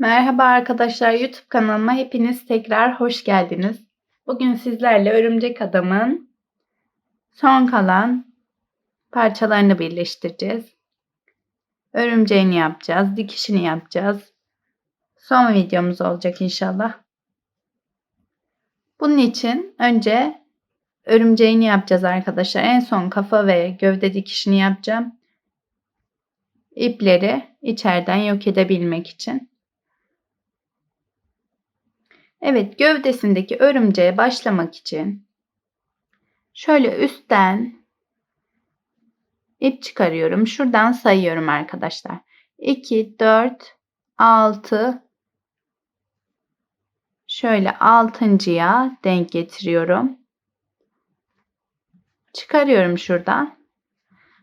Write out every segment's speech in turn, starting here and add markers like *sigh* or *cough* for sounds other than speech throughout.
Merhaba arkadaşlar YouTube kanalıma hepiniz tekrar hoş geldiniz. Bugün sizlerle Örümcek Adam'ın son kalan parçalarını birleştireceğiz. Örümceğini yapacağız, dikişini yapacağız. Son videomuz olacak inşallah. Bunun için önce örümceğini yapacağız arkadaşlar. En son kafa ve gövde dikişini yapacağım. İpleri içeriden yok edebilmek için. Evet gövdesindeki örümceğe başlamak için şöyle üstten ip çıkarıyorum. Şuradan sayıyorum arkadaşlar. 2, 4, 6 şöyle altıncıya denk getiriyorum. Çıkarıyorum şuradan.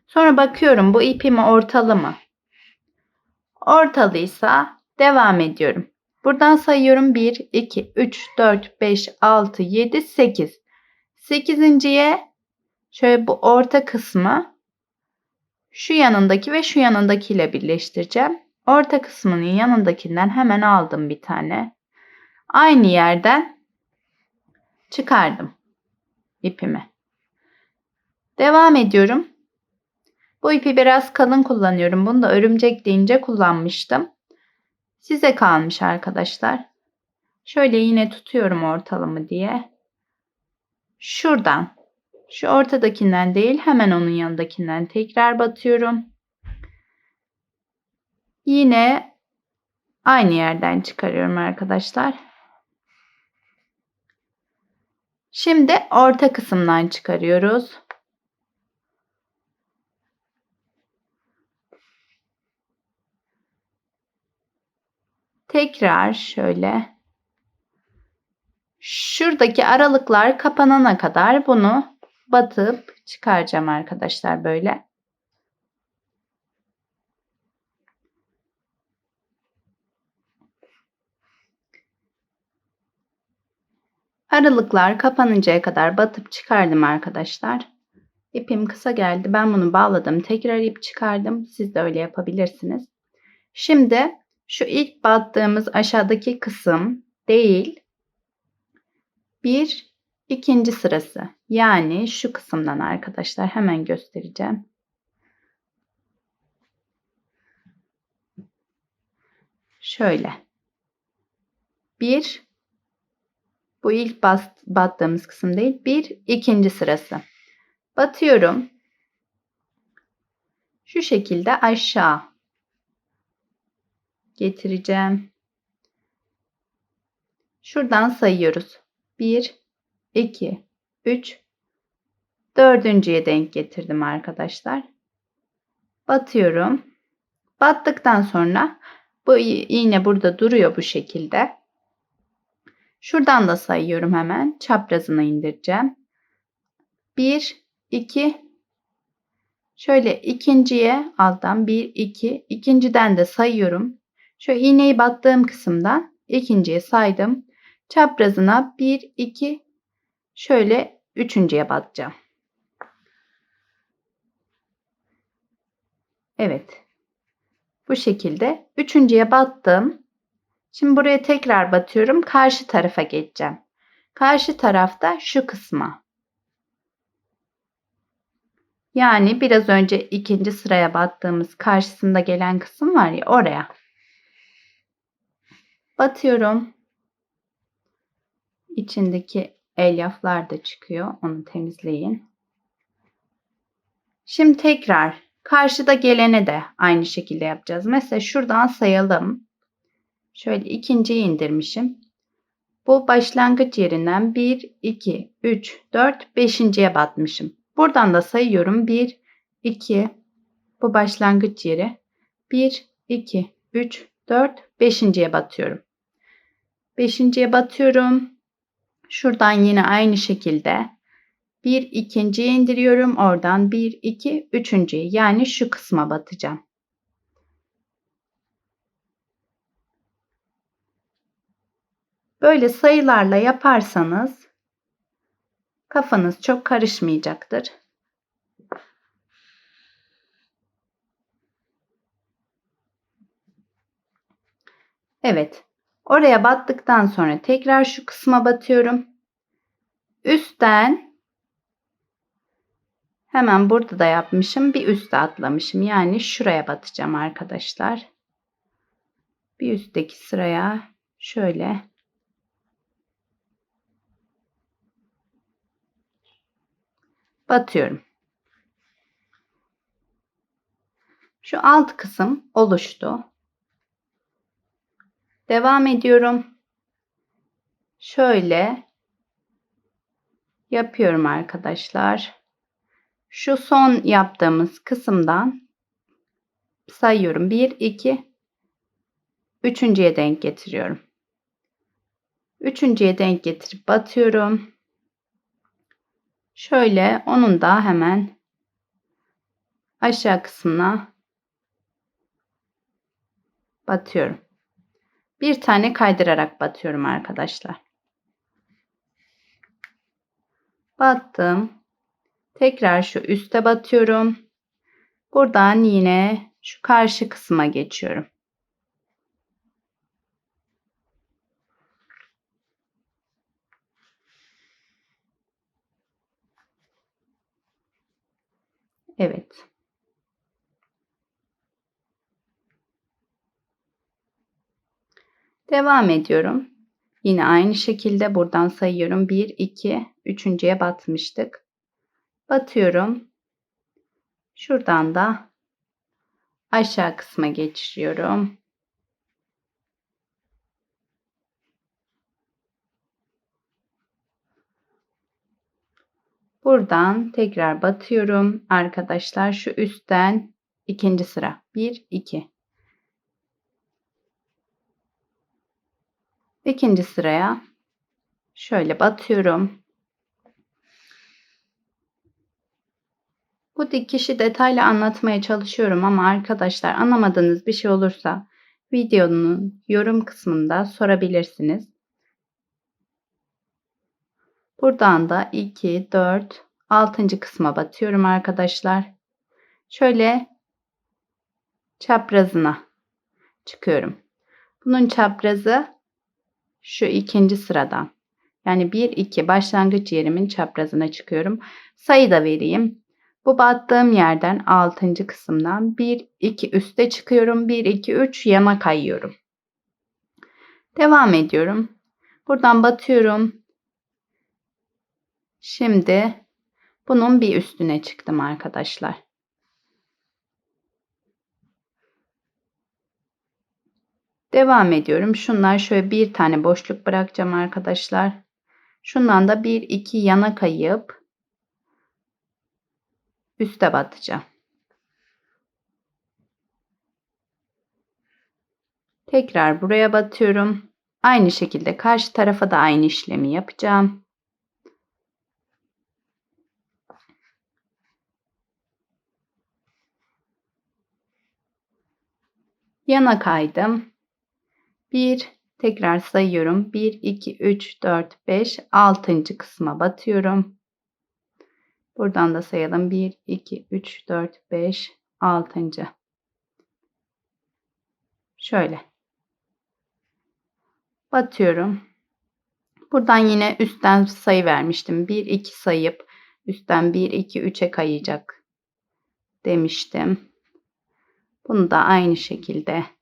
Sonra bakıyorum bu ipim ortalı mı? Ortalıysa devam ediyorum. Buradan sayıyorum 1, 2, 3, 4, 5, 6, 7, 8. 8.ye şöyle bu orta kısmı şu yanındaki ve şu yanındakiyle birleştireceğim. Orta kısmının yanındakinden hemen aldım bir tane. Aynı yerden çıkardım ipimi. Devam ediyorum. Bu ipi biraz kalın kullanıyorum. Bunu da örümcek deyince kullanmıştım. Size kalmış arkadaşlar. Şöyle yine tutuyorum ortalama diye. Şuradan şu ortadakinden değil hemen onun yanındakinden tekrar batıyorum. Yine aynı yerden çıkarıyorum arkadaşlar. Şimdi orta kısımdan çıkarıyoruz. Tekrar şöyle şuradaki aralıklar kapanana kadar bunu batıp çıkaracağım arkadaşlar böyle. Aralıklar kapanıncaya kadar batıp çıkardım arkadaşlar. İpim kısa geldi. Ben bunu bağladım. Tekrar ip çıkardım. Siz de öyle yapabilirsiniz. Şimdi şu ilk battığımız aşağıdaki kısım değil. Bir ikinci sırası. Yani şu kısımdan arkadaşlar hemen göstereceğim. Şöyle. Bir bu ilk bas, battığımız kısım değil. Bir ikinci sırası. Batıyorum. Şu şekilde aşağı getireceğim. Şuradan sayıyoruz. 1, 2, 3, dördüncüye denk getirdim arkadaşlar. Batıyorum. Battıktan sonra bu iğne burada duruyor bu şekilde. Şuradan da sayıyorum hemen. Çaprazına indireceğim. 1, 2, şöyle ikinciye alttan 1, 2, ikinciden de sayıyorum. Şu iğneyi battığım kısımdan ikinciye saydım. Çaprazına 1, 2, şöyle üçüncüye batacağım. Evet. Bu şekilde üçüncüye battım. Şimdi buraya tekrar batıyorum. Karşı tarafa geçeceğim. Karşı tarafta şu kısma. Yani biraz önce ikinci sıraya battığımız karşısında gelen kısım var ya oraya. Batıyorum. İçindeki elyaflar da çıkıyor. Onu temizleyin. Şimdi tekrar karşıda gelene de aynı şekilde yapacağız. Mesela şuradan sayalım. Şöyle ikinciyi indirmişim. Bu başlangıç yerinden 1, 2, 3, 4, 5.ye batmışım. Buradan da sayıyorum. 1, 2, bu başlangıç yeri. 1, 2, 3, 4, 5.ye batıyorum. Beşinciye batıyorum. Şuradan yine aynı şekilde bir ikinciye indiriyorum. Oradan bir, iki, üçüncüye yani şu kısma batacağım. Böyle sayılarla yaparsanız kafanız çok karışmayacaktır. Evet. Oraya battıktan sonra tekrar şu kısma batıyorum. Üstten hemen burada da yapmışım. Bir üste atlamışım. Yani şuraya batacağım arkadaşlar. Bir üstteki sıraya şöyle batıyorum. Şu alt kısım oluştu. Devam ediyorum. Şöyle yapıyorum arkadaşlar. Şu son yaptığımız kısımdan sayıyorum. 1, 2, üçüncüye denk getiriyorum. Üçüncüye denk getirip batıyorum. Şöyle onun da hemen aşağı kısmına batıyorum. Bir tane kaydırarak batıyorum arkadaşlar. Battım. Tekrar şu üste batıyorum. Buradan yine şu karşı kısma geçiyorum. Evet. Devam ediyorum. Yine aynı şekilde buradan sayıyorum. 1, 2, üçüncüye batmıştık. Batıyorum. Şuradan da aşağı kısma geçiriyorum. Buradan tekrar batıyorum. Arkadaşlar şu üstten ikinci sıra. 1, 2. İkinci sıraya şöyle batıyorum. Bu dikişi detaylı anlatmaya çalışıyorum ama arkadaşlar anlamadığınız bir şey olursa videonun yorum kısmında sorabilirsiniz. Buradan da 2, 4, 6. kısma batıyorum arkadaşlar. Şöyle çaprazına çıkıyorum. Bunun çaprazı şu ikinci sıradan. Yani 1, 2 başlangıç yerimin çaprazına çıkıyorum. Sayı da vereyim. Bu battığım yerden 6. kısımdan 1, 2 üste çıkıyorum. 1, 2, 3 yana kayıyorum. Devam ediyorum. Buradan batıyorum. Şimdi bunun bir üstüne çıktım arkadaşlar. Devam ediyorum. Şunlar şöyle bir tane boşluk bırakacağım arkadaşlar. Şundan da bir iki yana kayıp üste batacağım. Tekrar buraya batıyorum. Aynı şekilde karşı tarafa da aynı işlemi yapacağım. Yana kaydım. 1 tekrar sayıyorum. 1 2 3 4 5 6. kısma batıyorum. Buradan da sayalım. 1 2 3 4 5 6. Şöyle. Batıyorum. Buradan yine üstten sayı vermiştim. 1 2 sayıp üstten 1 2 3'e kayacak demiştim. Bunu da aynı şekilde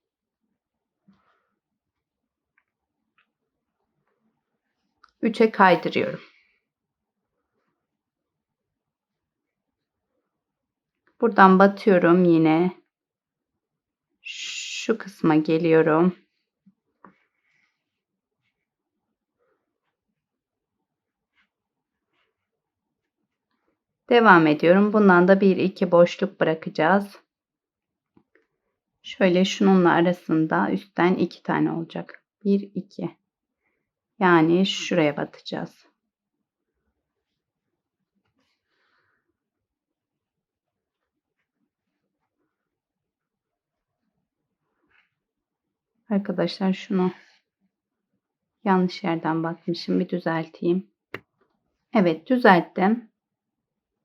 üçe kaydırıyorum. Buradan batıyorum yine. Şu kısma geliyorum. Devam ediyorum. Bundan da bir iki boşluk bırakacağız. Şöyle şununla arasında üstten iki tane olacak. Bir iki. Yani şuraya batacağız. Arkadaşlar şunu yanlış yerden batmışım. Bir düzelteyim. Evet düzelttim.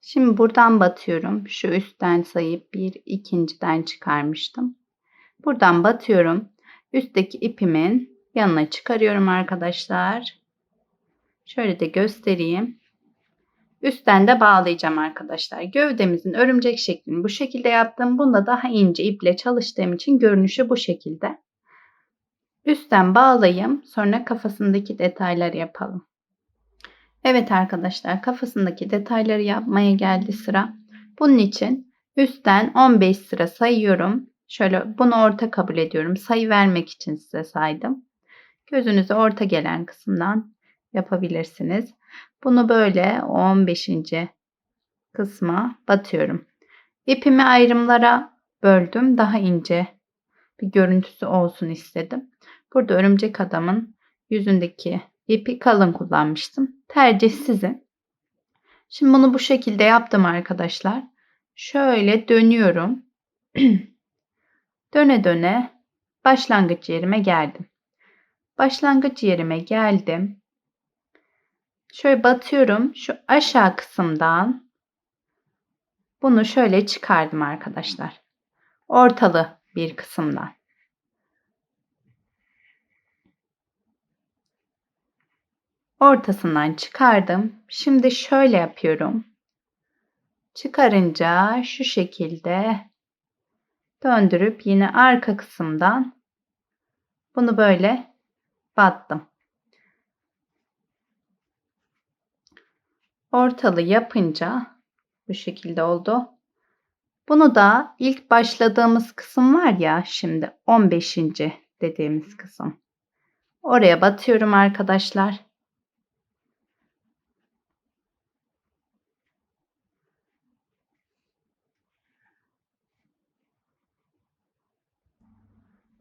Şimdi buradan batıyorum. Şu üstten sayıp bir ikinciden çıkarmıştım. Buradan batıyorum. üstteki ipimin yanına çıkarıyorum arkadaşlar. Şöyle de göstereyim. Üstten de bağlayacağım arkadaşlar. Gövdemizin örümcek şeklini bu şekilde yaptım. Bunda daha ince iple çalıştığım için görünüşü bu şekilde. Üstten bağlayayım. Sonra kafasındaki detayları yapalım. Evet arkadaşlar kafasındaki detayları yapmaya geldi sıra. Bunun için üstten 15 sıra sayıyorum. Şöyle bunu orta kabul ediyorum. Sayı vermek için size saydım. Gözünüze orta gelen kısımdan yapabilirsiniz. Bunu böyle 15. kısma batıyorum. İpimi ayrımlara böldüm. Daha ince bir görüntüsü olsun istedim. Burada örümcek adamın yüzündeki ipi kalın kullanmıştım. Tercih sizin. Şimdi bunu bu şekilde yaptım arkadaşlar. Şöyle dönüyorum. *clears throat* döne döne başlangıç yerime geldim. Başlangıç yerime geldim. Şöyle batıyorum. Şu aşağı kısımdan bunu şöyle çıkardım arkadaşlar. Ortalı bir kısımdan. Ortasından çıkardım. Şimdi şöyle yapıyorum. Çıkarınca şu şekilde döndürüp yine arka kısımdan bunu böyle battım. Ortalı yapınca bu şekilde oldu. Bunu da ilk başladığımız kısım var ya şimdi 15. dediğimiz kısım. Oraya batıyorum arkadaşlar.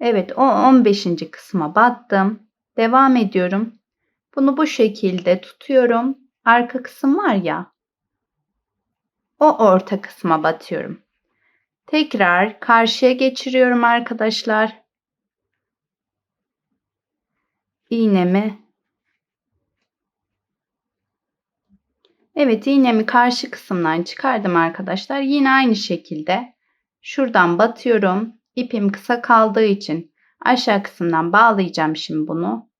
Evet o 15. kısma battım. Devam ediyorum. Bunu bu şekilde tutuyorum. Arka kısım var ya. O orta kısma batıyorum. Tekrar karşıya geçiriyorum arkadaşlar. İğnemi Evet iğnemi karşı kısımdan çıkardım arkadaşlar. Yine aynı şekilde şuradan batıyorum. İpim kısa kaldığı için aşağı kısımdan bağlayacağım şimdi bunu.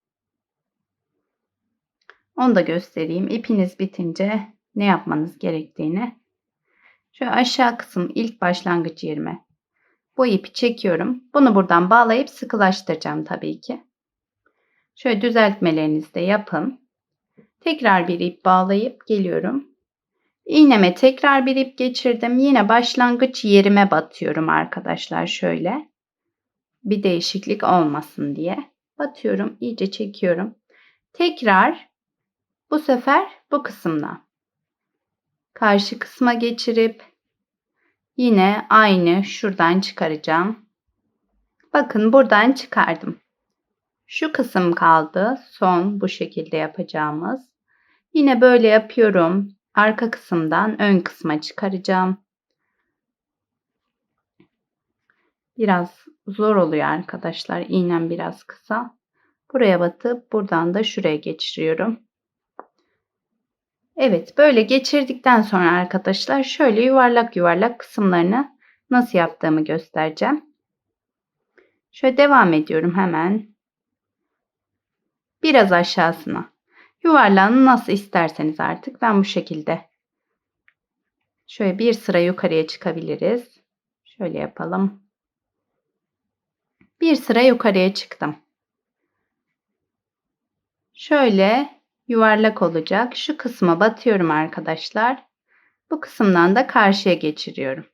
Onu da göstereyim. İpiniz bitince ne yapmanız gerektiğini. Şu aşağı kısım ilk başlangıç yerime bu ipi çekiyorum. Bunu buradan bağlayıp sıkılaştıracağım tabii ki. Şöyle düzeltmelerinizi de yapın. Tekrar bir ip bağlayıp geliyorum. İğneme tekrar bir ip geçirdim. Yine başlangıç yerime batıyorum arkadaşlar şöyle. Bir değişiklik olmasın diye. Batıyorum, iyice çekiyorum. Tekrar bu sefer bu kısımdan karşı kısma geçirip yine aynı şuradan çıkaracağım. Bakın buradan çıkardım. Şu kısım kaldı. Son bu şekilde yapacağımız. Yine böyle yapıyorum. Arka kısımdan ön kısma çıkaracağım. Biraz zor oluyor arkadaşlar. İğnem biraz kısa. Buraya batıp buradan da şuraya geçiriyorum. Evet böyle geçirdikten sonra arkadaşlar şöyle yuvarlak yuvarlak kısımlarını nasıl yaptığımı göstereceğim. Şöyle devam ediyorum hemen. Biraz aşağısına. Yuvarlanın nasıl isterseniz artık. Ben bu şekilde. Şöyle bir sıra yukarıya çıkabiliriz. Şöyle yapalım. Bir sıra yukarıya çıktım. Şöyle yuvarlak olacak. Şu kısma batıyorum arkadaşlar. Bu kısımdan da karşıya geçiriyorum.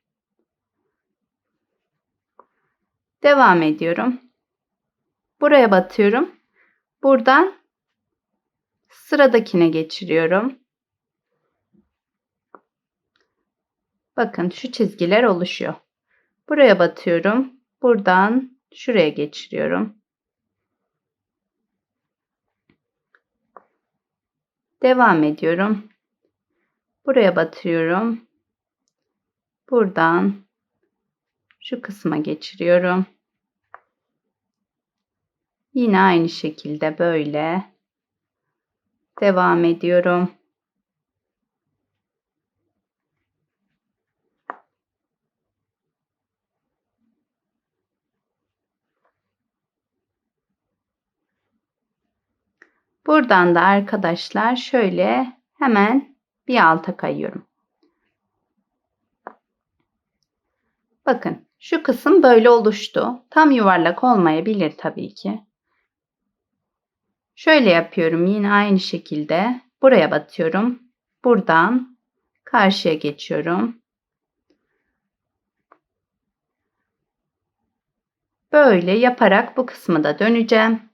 Devam ediyorum. Buraya batıyorum. Buradan sıradakine geçiriyorum. Bakın şu çizgiler oluşuyor. Buraya batıyorum. Buradan şuraya geçiriyorum. Devam ediyorum. Buraya batıyorum. Buradan şu kısma geçiriyorum. Yine aynı şekilde böyle devam ediyorum. Buradan da arkadaşlar şöyle hemen bir alta kayıyorum. Bakın şu kısım böyle oluştu. Tam yuvarlak olmayabilir tabii ki. Şöyle yapıyorum yine aynı şekilde. Buraya batıyorum. Buradan karşıya geçiyorum. Böyle yaparak bu kısmı da döneceğim.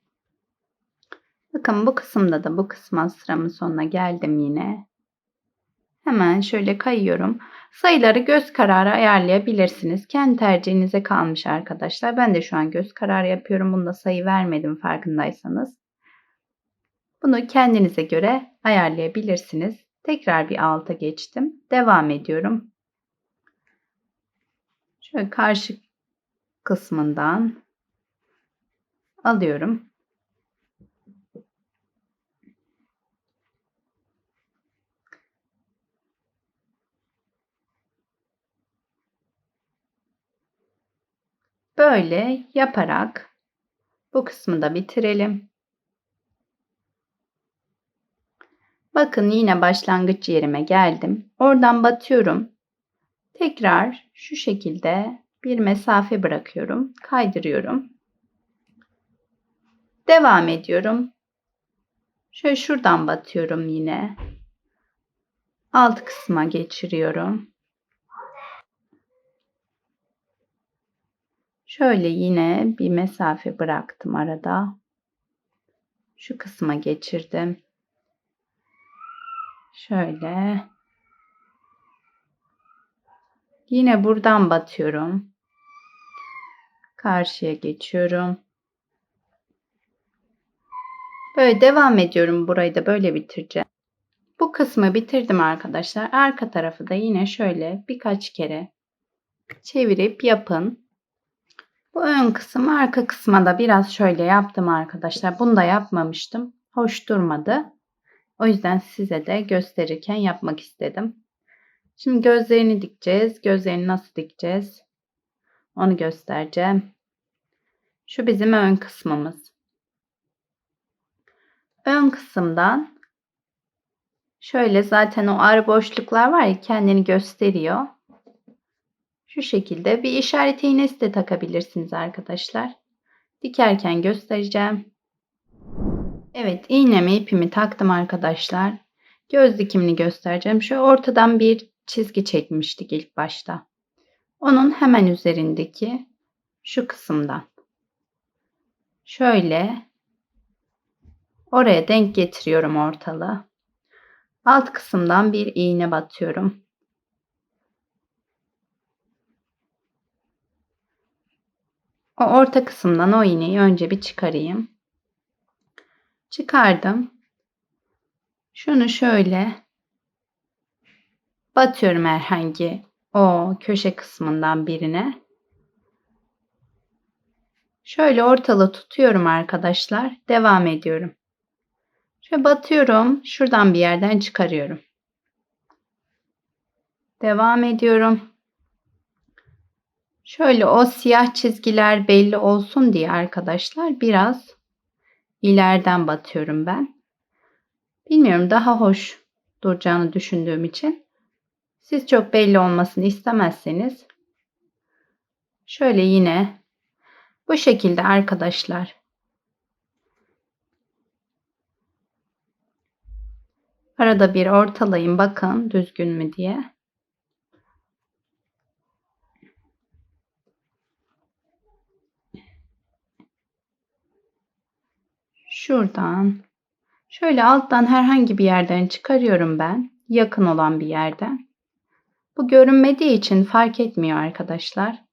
Bakın bu kısımda da bu kısma sıramın sonuna geldim yine. Hemen şöyle kayıyorum. Sayıları göz kararı ayarlayabilirsiniz. Kendi tercihinize kalmış arkadaşlar. Ben de şu an göz kararı yapıyorum. Bunda sayı vermedim farkındaysanız. Bunu kendinize göre ayarlayabilirsiniz. Tekrar bir alta geçtim. Devam ediyorum. Şöyle karşı kısmından alıyorum. Böyle yaparak bu kısmı da bitirelim. Bakın yine başlangıç yerime geldim. Oradan batıyorum. Tekrar şu şekilde bir mesafe bırakıyorum. Kaydırıyorum. Devam ediyorum. Şöyle şuradan batıyorum yine. Alt kısma geçiriyorum. Şöyle yine bir mesafe bıraktım arada. Şu kısma geçirdim. Şöyle. Yine buradan batıyorum. Karşıya geçiyorum. Böyle devam ediyorum. Burayı da böyle bitireceğim. Bu kısmı bitirdim arkadaşlar. Arka tarafı da yine şöyle birkaç kere çevirip yapın. Bu ön kısım arka kısma da biraz şöyle yaptım arkadaşlar. Bunu da yapmamıştım. Hoş durmadı. O yüzden size de gösterirken yapmak istedim. Şimdi gözlerini dikeceğiz. Gözlerini nasıl dikeceğiz? Onu göstereceğim. Şu bizim ön kısmımız. Ön kısımdan şöyle zaten o ar boşluklar var ya kendini gösteriyor. Şu şekilde bir işaret iğnesi de takabilirsiniz arkadaşlar. Dikerken göstereceğim. Evet iğnemi ipimi taktım arkadaşlar. Göz dikimini göstereceğim. Şu ortadan bir çizgi çekmiştik ilk başta. Onun hemen üzerindeki şu kısımdan. Şöyle oraya denk getiriyorum ortalığı. Alt kısımdan bir iğne batıyorum. O orta kısımdan o iğneyi önce bir çıkarayım. Çıkardım. Şunu şöyle batıyorum herhangi o köşe kısmından birine. Şöyle ortalı tutuyorum arkadaşlar. Devam ediyorum. Şöyle batıyorum. Şuradan bir yerden çıkarıyorum. Devam ediyorum. Şöyle o siyah çizgiler belli olsun diye arkadaşlar biraz ileriden batıyorum ben. Bilmiyorum daha hoş duracağını düşündüğüm için. Siz çok belli olmasını istemezseniz şöyle yine bu şekilde arkadaşlar arada bir ortalayın bakın düzgün mü diye. Şuradan şöyle alttan herhangi bir yerden çıkarıyorum ben. Yakın olan bir yerden. Bu görünmediği için fark etmiyor arkadaşlar.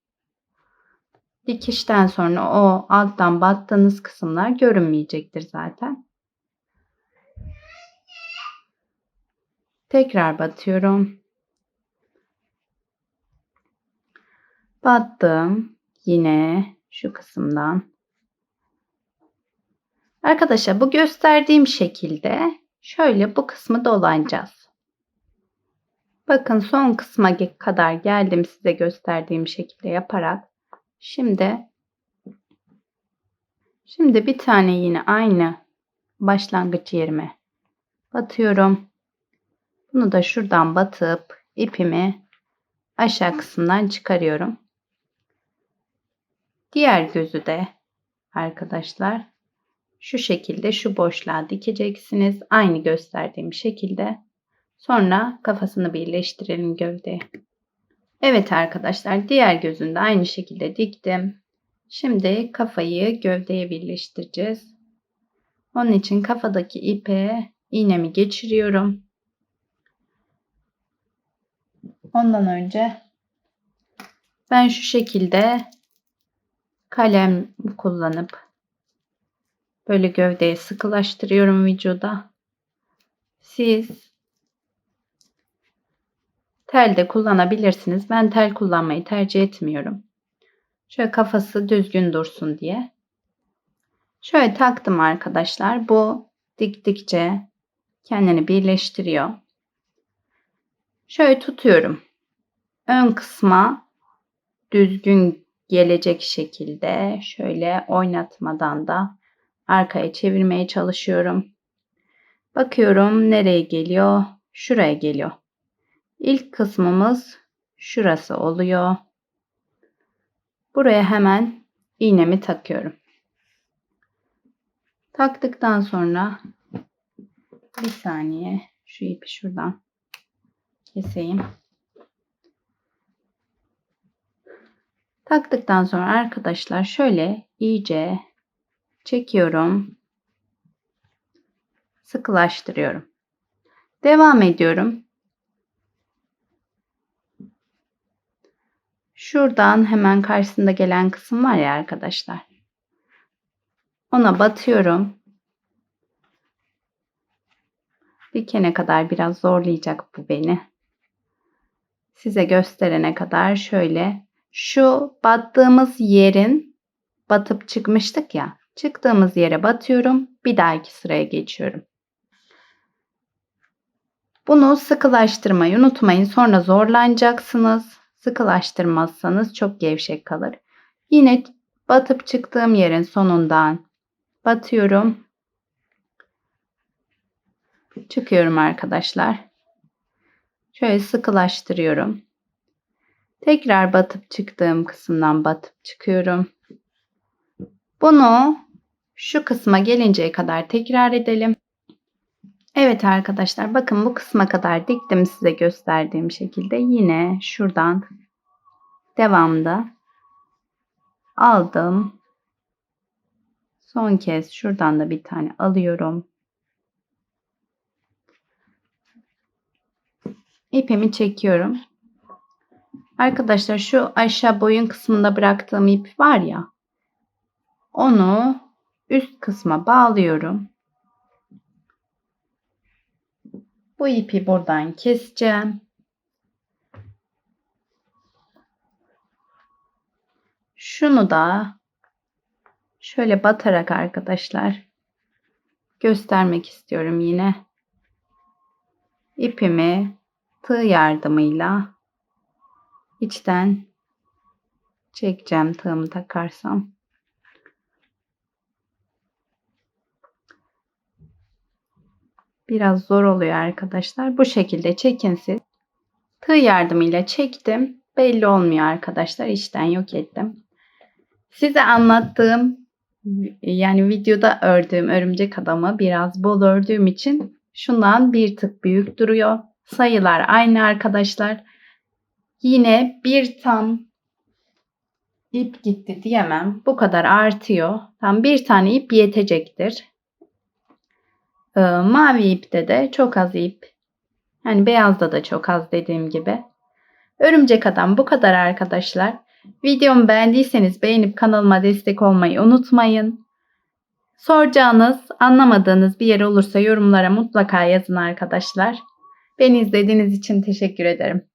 Dikişten sonra o alttan battığınız kısımlar görünmeyecektir zaten. Tekrar batıyorum. Battım. Yine şu kısımdan. Arkadaşlar bu gösterdiğim şekilde şöyle bu kısmı dolanacağız. Bakın son kısma kadar geldim size gösterdiğim şekilde yaparak. Şimdi şimdi bir tane yine aynı başlangıç yerime batıyorum. Bunu da şuradan batıp ipimi aşağı kısımdan çıkarıyorum. Diğer gözü de arkadaşlar şu şekilde şu boşluğa dikeceksiniz. Aynı gösterdiğim şekilde. Sonra kafasını birleştirelim gövdeye. Evet arkadaşlar diğer gözünü de aynı şekilde diktim. Şimdi kafayı gövdeye birleştireceğiz. Onun için kafadaki ipe iğnemi geçiriyorum. Ondan önce ben şu şekilde kalem kullanıp böyle gövdeye sıkılaştırıyorum vücuda. Siz tel de kullanabilirsiniz. Ben tel kullanmayı tercih etmiyorum. Şöyle kafası düzgün dursun diye. Şöyle taktım arkadaşlar. Bu diktikçe kendini birleştiriyor. Şöyle tutuyorum. Ön kısma düzgün gelecek şekilde şöyle oynatmadan da arkaya çevirmeye çalışıyorum. Bakıyorum nereye geliyor? Şuraya geliyor. İlk kısmımız şurası oluyor. Buraya hemen iğnemi takıyorum. Taktıktan sonra bir saniye şu ipi şuradan keseyim. Taktıktan sonra arkadaşlar şöyle iyice çekiyorum. Sıkılaştırıyorum. Devam ediyorum. Şuradan hemen karşısında gelen kısım var ya arkadaşlar. Ona batıyorum. Dikene kadar biraz zorlayacak bu beni. Size gösterene kadar şöyle şu battığımız yerin batıp çıkmıştık ya. Çıktığımız yere batıyorum. Bir dahaki sıraya geçiyorum. Bunu sıkılaştırmayı unutmayın. Sonra zorlanacaksınız. Sıkılaştırmazsanız çok gevşek kalır. Yine batıp çıktığım yerin sonundan batıyorum. Çıkıyorum arkadaşlar. Şöyle sıkılaştırıyorum. Tekrar batıp çıktığım kısımdan batıp çıkıyorum. Bunu şu kısma gelinceye kadar tekrar edelim. Evet arkadaşlar bakın bu kısma kadar diktim size gösterdiğim şekilde. Yine şuradan devamda aldım. Son kez şuradan da bir tane alıyorum. İpimi çekiyorum. Arkadaşlar şu aşağı boyun kısmında bıraktığım ip var ya. Onu üst kısma bağlıyorum. Bu ipi buradan keseceğim. Şunu da şöyle batarak arkadaşlar göstermek istiyorum yine. İpimi tığ yardımıyla içten çekeceğim tığımı takarsam. Biraz zor oluyor arkadaşlar. Bu şekilde çekin siz. Tığ yardımıyla çektim. Belli olmuyor arkadaşlar. İçten yok ettim. Size anlattığım yani videoda ördüğüm örümcek adamı biraz bol ördüğüm için şundan bir tık büyük duruyor. Sayılar aynı arkadaşlar. Yine bir tam ip gitti diyemem. Bu kadar artıyor. Tam bir tane ip yetecektir. Ee, mavi ipte de çok az ip. Yani beyazda da çok az dediğim gibi. Örümcek adam bu kadar arkadaşlar. Videomu beğendiyseniz beğenip kanalıma destek olmayı unutmayın. Soracağınız, anlamadığınız bir yer olursa yorumlara mutlaka yazın arkadaşlar. Beni izlediğiniz için teşekkür ederim.